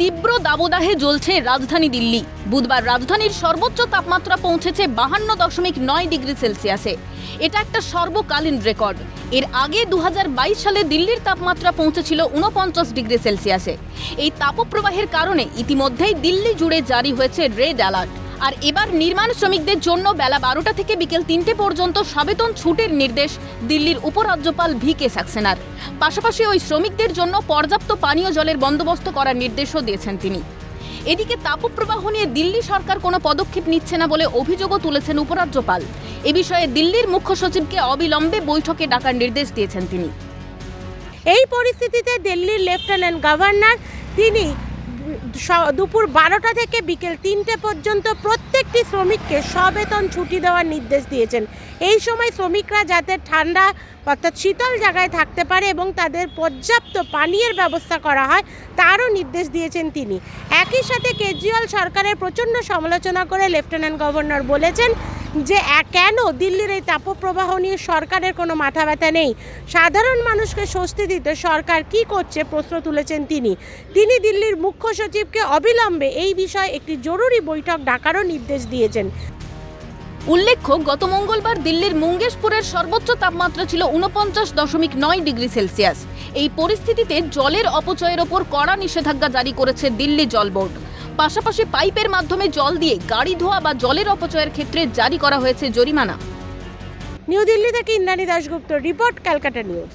তীব্র দাবদাহে জ্বলছে রাজধানী দিল্লি। বুধবার রাজধানীর সর্বোচ্চ তাপমাত্রা পৌঁছেছে বাহান্ন দশমিক নয় ডিগ্রি সেলসিয়াসে। এটা একটা সর্বকালীন রেকর্ড। এর আগে দু হাজার বাইশ সালে দিল্লির তাপমাত্রা পৌঁছেছিল উনপঞ্চাশ ডিগ্রি সেলসিয়াসে। এই তাপপ্রবাহের কারণে ইতিমধ্যেই দিল্লি জুড়ে জারি হয়েছে রেড অ্যালার্ট। আর এবার নির্মাণ শ্রমিকদের জন্য বেলা বারোটা থেকে বিকেল তিনটে পর্যন্ত সবেতন ছুটের নির্দেশ দিল্লির উপরাজ্যপাল ভি কে সাক্সেনার। পাশাপাশি ওই শ্রমিকদের জন্য পর্যাপ্ত পানীয় জলের বন্দোবস্ত করার নির্দেশও দিয়েছেন তিনি। এদিকে তাপপ্রবাহ নিয়ে দিল্লি সরকার কোনো পদক্ষেপ নিচ্ছে না বলে অভিযোগও তুলেছেন উপরাজ্যপাল। এ বিষয়ে দিল্লির মুখ্য সচিবকে অবিলম্বে বৈঠকে ডাকার নির্দেশ দিয়েছেন তিনি। এই পরিস্থিতিতে দিল্লির লেফটেন্যান্ট গভর্নর তিনি দুপুর বারোটা থেকে বিকেল তিনটে পর্যন্ত প্রত্যেকটি শ্রমিককে সবেতন ছুটি দেওয়ার নির্দেশ দিয়েছেন। এই সময় শ্রমিকরা যাতে ঠান্ডা, অর্থাৎ শীতল জায়গায় থাকতে পারে এবং তাদের পর্যাপ্ত পানীয়ের ব্যবস্থা করা হয়, তারও নির্দেশ দিয়েছেন তিনি। একই সাথে কেজরিওয়াল সরকারের প্রচণ্ড সমালোচনা করে লেফটেন্যান্ট গভর্নর বলেছেন যে কেন দিল্লির এই তাপপ্রবাহ নিয়ে সরকারের কোনো মাথা ব্যথা নেই? সাধারণ মানুষকে স্বস্তি দিতে সরকার কি করছে প্রশ্ন তুলেছেন তিনি। তিনি দিল্লির মুখ্য সচিবকে অবিলম্বে এই বিষয়ে একটি জরুরি বৈঠক ডাকারও নির্দেশ দিয়েছেন। উল্লেখ্য, গত মঙ্গলবার দিল্লির মুঙ্গেশপুরের সর্বোচ্চ তাপমাত্রা ছিল উনপঞ্চাশ দশমিক নয় ডিগ্রি সেলসিয়াস। এই পরিস্থিতিতে জলের অপচয়ের ওপর কড়া নিষেধাজ্ঞা জারি করেছে দিল্লি জল বোর্ড। পাশাপাশি পাইপের মাধ্যমে জল দিয়ে গাড়ি ধোয়া বা জলের অপচয়ের ক্ষেত্রে জারি করা হয়েছে জরিমানা। নিউ দিল্লি থেকে ইন্দ্রাণী দাশগুপ্ত, রিপোর্ট ক্যালকাটা নিউজ।